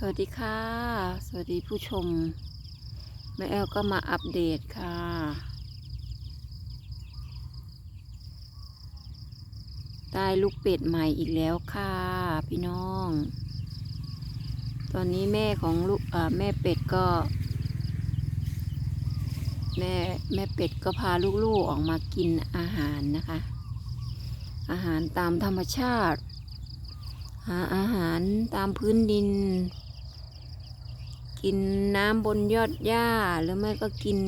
สวัสดีค่ะ สวัสดีผู้ชม แม่แอลก็มาอัปเดตค่ะ ได้ลูกเป็ดใหม่อีกแล้วค่ะ พี่น้อง ตอนนี้แม่ของลูกแม่เป็ดก็ แม่แม่เป็ดก็พาลูกๆออกมากินอาหารนะคะ อาหารตามธรรมชาติหาอาหารตามพื้นดิน กินน้ำบนยอดหญ้าหรือไม่ก็กิน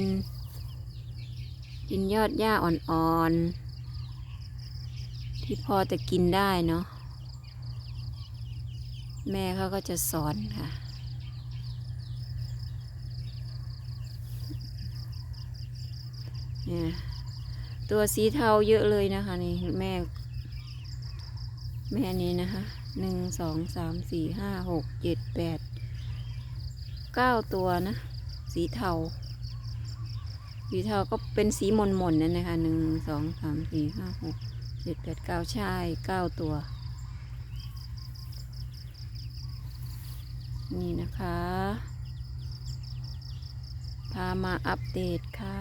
กินยอดหญ้าอ่อนๆ ที่พอจะกินได้เนาะแม่เขาก็จะสอนค่ะ เนี่ยตัวสีเทาเยอะเลยนะคะนี่แม่ แม่นี้นะคะหนึ่งสองสามสี่ห้าหกเจ็ดแปด เก้าตัวนะ สีเทา สีเทาก็เป็นสีหม่นๆนั่นนะคะหนึ่งสองสามสี่ห้าหกเจ็ดแปดเก้าใช่เก้าตัว นี่นะคะ พามาอัปเดตค่ะ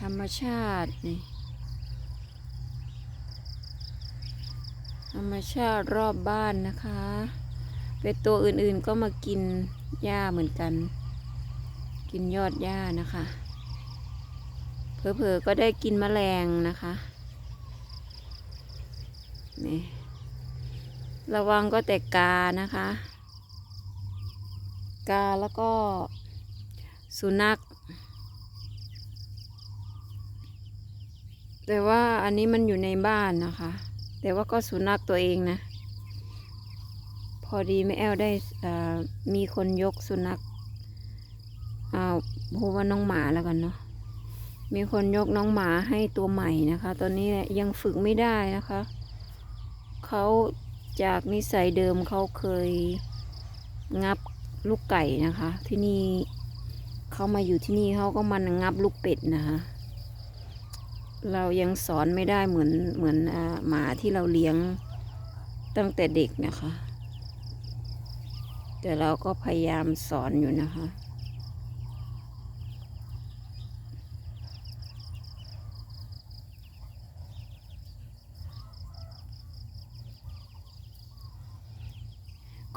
ธรรมชาตินี่ รรมชาติรอบบ้านนะคะเป็ดตัวอื่นๆก็มากินหญ้าเหมือนกัน กินยอดหญ้านะคะเผลอๆก็ได้กินแมลงนะคะนี่ระวังก็แต่กานะคะ กาแล้วก็สุนัข แต่ว่าอันนี้มันอยู่ในบ้านนะคะ แต่ว่าก็สุนัขตัวเองนะ พอดีแม่แอลได้มีคนยกสุนัขอ้าวพูดว่าน้องหมาแล้วกันเนาะมีคนยกน้องหมาให้ตัวใหม่นะคะ ตอนนี้ยังฝึกไม่ได้นะคะ เขาจากนิสัยเดิมเขาเคยงับลูกไก่นะคะ ที่นี่เขามาอยู่ที่นี่เขาก็มันงับลูกเป็ดนะคะ เรายังสอนไม่ได้เหมือนเหมือนหมาที่เราเลี้ยงตั้งแต่เด็กนะคะ แต่เราก็พยายามสอนอยู่นะคะ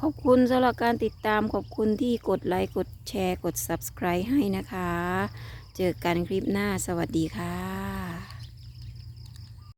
ขอบคุณสำหรับการติดตามขอบคุณที่กดไลค์ กดแชร์ กด Subscribe ให้นะคะ เจอกันคลิปหน้าสวัสดีค่ะ